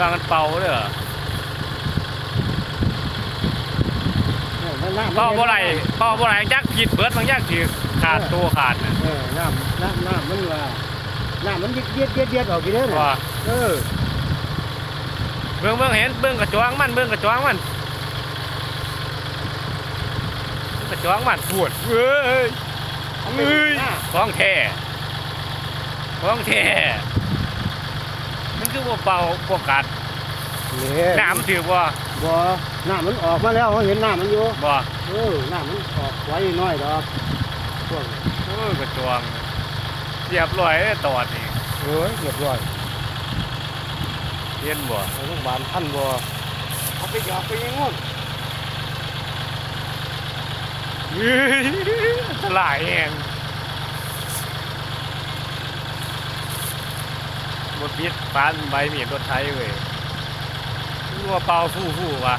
ว่ามันเป่าเด้อเนี่ยมันน้ำเป่าบ่ไหลเป่าบ่ไหลยักผิดเบิดบางยักสิขาดตัวขาดน่ะเออน้ำน้ำน้ำมันว่าน้ำมันเย็ดเย็ดเย็ดออกกี่เด้อว่าเออเบิ่งเบิ่งเห็นเบิ่งกระจวงมันเบิ่งกระจวงมันกระจวงมันปวดเว้ยอันนี้เอ้ยน้ของแท้ของแท้มัน คือว่าเป่าพวกกัดำเนี่ยน้ำมันถือว่าบ่น้ำมันออกมาแล้วเขาเห็นน้ำมันอยู่บ่เออน้ำมันออกไว้น้อยดอกพวกเออกระจวงเรียบร้อยเลยตอดนี่เอ้ยเรียบร้อยเห็นบ่ไปโรงพยาบาลท่านบ่เอาไปหยอกไปยังงงเฮ้ยอันตรายแฮง บดพิษปานใบมีดรถไทยเว้ยรัวเป่าฟู่ฟู่วะ